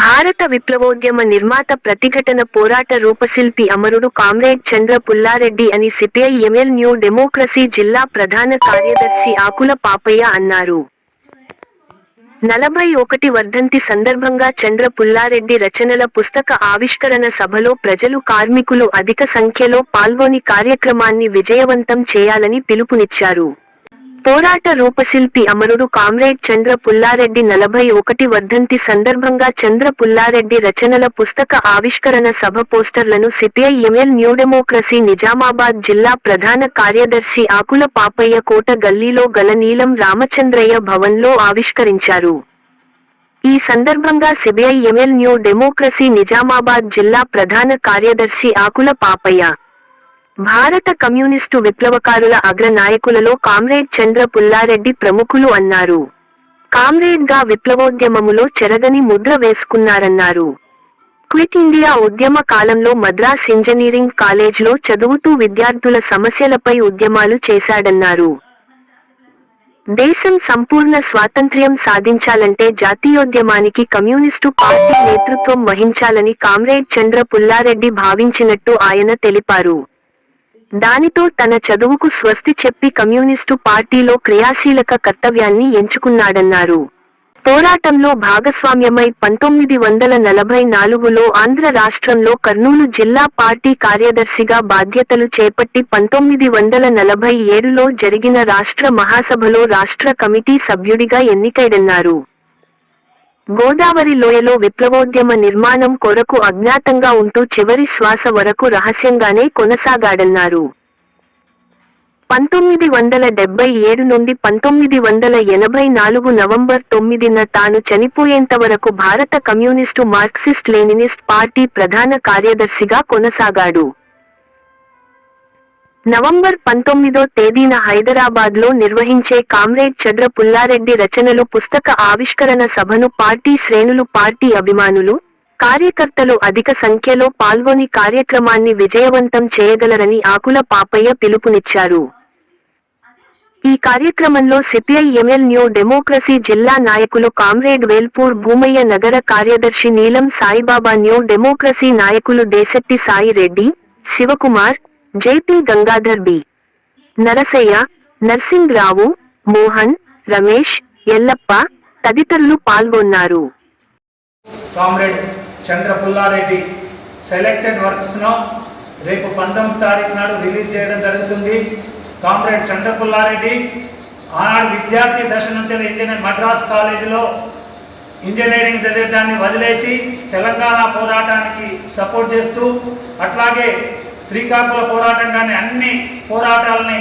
భారత విప్లవోద్యమ నిర్మాత ప్రతిఘటన పోరాట రూపశిల్పి అమరుడు కామ్రేడ్ చంద్ర పుల్లారెడ్డి అని సిపిఐ ఎంఎల్ న్యూ డెమోక్రసీ జిల్లా ప్రధాన కార్యదర్శి ఆకుల పాపయ్య అన్నారు. నలభై ఒకటి వర్ధంతి సందర్భంగా చంద్ర పుల్లారెడ్డి రచనల పుస్తక ఆవిష్కరణ సభలో ప్రజలు కార్మికులు అధిక సంఖ్యలో పాల్గొని కార్యక్రమాన్ని విజయవంతం చేయాలని పిలుపునిచ్చారు. పోరాట రూపశిల్పి అమరుడు కామ్రేడ్ చంద్ర పుల్లారెడ్డి నలభై ఒకటి వర్ధంతి సందర్భంగా చంద్ర పుల్లారెడ్డి రచనల పుస్తక ఆవిష్కరణ సభ పోస్టర్లను CPI ML new democracy Nizamabad జిల్లా ప్రధాన కార్యదర్శి ఆకుల పాపయ్య కోట గల్లీలో గల నీలం రామచంద్రయ్య భవన్లో ఆవిష్కరించారు. ఈ సందర్భంగా CPI ML new democracy Nizamabad జిల్లా ప్రధాన కార్యదర్శి ఆకుల పాపయ్య భారత కమ్యూనిస్టు విప్లవకారుల అగ్ర నాయకులలో కామ్రేడ్ చంద్ర పుల్లారెడ్డి ప్రముఖులు అన్నారు. కామ్రేడ్గా విప్లవోద్యమములో చెరగని ముద్ర వేసుకున్నారన్నారు. క్విట్ ఇండియా ఉద్యమ కాలంలో మద్రాస్ ఇంజనీరింగ్ కాలేజ్లో చదువుతూ విద్యార్థుల సమస్యలపై ఉద్యమాలు చేశాడన్నారు. దేశం సంపూర్ణ స్వాతంత్ర్యం సాధించాలంటే జాతీయోద్యమానికి కమ్యూనిస్టు పార్టీ నేతృత్వం వహించాలని కామ్రేడ్ చంద్ర పుల్లారెడ్డి భావించినట్టు ఆయన తెలిపారు. దానితో తన చదువుకు స్వస్తి చెప్పి కమ్యూనిస్టు పార్టీలో క్రియాశీలక కర్తవ్యాన్ని ఎంచుకున్నాడన్నారు. పోరాటంలో భాగస్వామ్యమై పంతొమ్మిది వందల నలభై నాలుగులో ఆంధ్ర రాష్ట్రంలో కర్నూలు జిల్లా పార్టీ కార్యదర్శిగా బాధ్యతలు చేపట్టి పంతొమ్మిది వందల నలభై ఏడులో జరిగిన రాష్ట్ర మహాసభలో రాష్ట్ర కమిటీ సభ్యుడిగా ఎన్నికైడన్నారు గోదావరి లోయలో విప్లవోద్యమ నిర్మాణం కొరకు అజ్ఞాతంగా ఉంటూ చివరి శ్వాస వరకు రహస్యంగానే కొనసాగాడన్నారు. పంతొమ్మిది వందల డెబ్బై ఏడు నుండి పంతొమ్మిది వందల ఎనభై నాలుగు నవంబర్ తొమ్మిదిన తాను చనిపోయేంత వరకు భారత కమ్యూనిస్టు మార్క్సిస్ట్ లెనినిస్ట్ పార్టీ ప్రధాన కార్యదర్శిగా కొనసాగాడు. నవంబర్ పంతొమ్మిదో తేదీన హైదరాబాద్లో నిర్వహించే కామ్రేడ్ చంద్ర పుల్లారెడ్డి రచనలు పుస్తక ఆవిష్కరణ సభను పార్టీ శ్రేణులు పార్టీ అభిమానులు కార్యకర్తలు అధిక సంఖ్యలో పాల్గొని కార్యక్రమాన్ని విజయవంతం చేయగలరని ఆకుల పాపయ్య పిలుపునిచ్చారు. ఈ కార్యక్రమంలో సిపిఐ ఎంఎల్ న్యూ డెమోక్రసీ జిల్లా నాయకులు కామ్రేడ్ వేల్పూర్ భూమయ్య నగర కార్యదర్శి నీలం సాయిబాబా న్యూ డెమోక్రసీ నాయకులు దేశెట్టి సాయి రెడ్డి శివకుమార్ జేపీ గంగాధర్ బి. నరసయ్య నర్సింగ్రావు మోహన్ రమేష్ ఎల్లప్ప తదితరులు పాల్గొన్నారు. కామ్రేడ్ చంద్ర పుల్లారెడ్డి సెలెక్టెడ్ వర్క్స్ను రేపు పంతొమ్మిది తారీఖు నాడు రిలీజ్ చేయడం జరుగుతుంది. కామ్రేడ్ చంద్ర పుల్లారెడ్డి ఆనాడు విద్యార్థి దశ నుంచి ఇంజనీర్ మద్రాస్ కాలేజీలో ఇంజనీరింగ్ చదివడాన్ని వదిలేసి తెలంగాణ పోరాటానికి సపోర్ట్ చేస్తూ అట్లాగే శ్రీకాకుళ పోరాటం కానీ అన్ని పోరాటాలని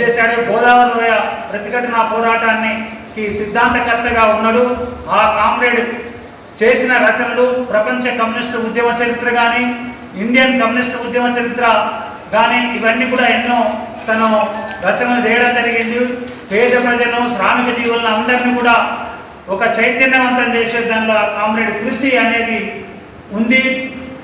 చేశాడు. గోదావరి లోయ ప్రతిఘటన పోరాటాన్ని సిద్ధాంతకర్తగా ఉన్నాడు. ఆ కామ్రేడ్ చేసిన రచనలు ప్రపంచ కమ్యూనిస్టు ఉద్యమ చరిత్ర కానీ ఇండియన్ కమ్యూనిస్టు ఉద్యమ చరిత్ర కానీ ఇవన్నీ కూడా ఎన్నో తను రచనలు చేయడం జరిగింది. పేద ప్రజలను శ్రామిక జీవులను అందరినీ కూడా ఒక చైతన్యవంతం చేసే దానిలో ఆ కామ్రేడ్ కృషి అనేది ఉంది.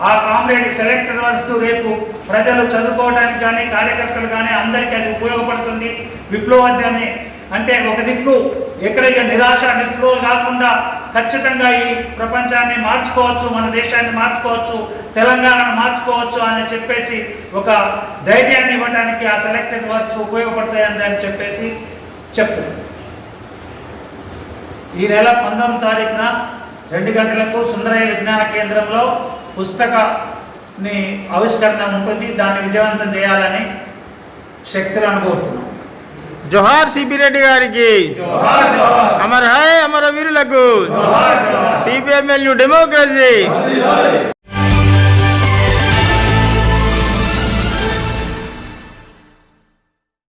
ఆ కామ్రేడ్ సెలెక్ట్ వస్తూ రేపు ప్రజలు చదువుకోవడానికి కానీ కార్యకర్తలు కానీ అందరికీ అది ఉపయోగపడుతుంది. విప్లవాద్యాన్ని అంటే ఒక దిక్కు ఎక్కడ నిరాశ నిస్పృహ కాకుండా ఖచ్చితంగా ఈ ప్రపంచాన్ని మార్చుకోవచ్చు మన దేశాన్ని మార్చుకోవచ్చు తెలంగాణను మార్చుకోవచ్చు అని చెప్పేసి ఒక ధైర్యాన్ని ఇవ్వడానికి ఆ సెలెక్టెడ్ వర్క్స్ ఉపయోగపడతాయని అని చెప్పేసి చెప్తున్నాం. ఈ నెల పంతొమ్మిది తారీఖున రెండు గంటలకు సుందరయ్య విజ్ఞాన కేంద్రంలో పుస్తకని ఆవిష్కరణ ఉంటుంది దాన్ని విజయవంతం చేయాలని శక్తులను కోరుతున్నాం జోహార్ సిపి రెడ్డి గారికి. అమర్ హై అమర వీరులకు సిపిఎంఎల్ డెమోక్రసీ.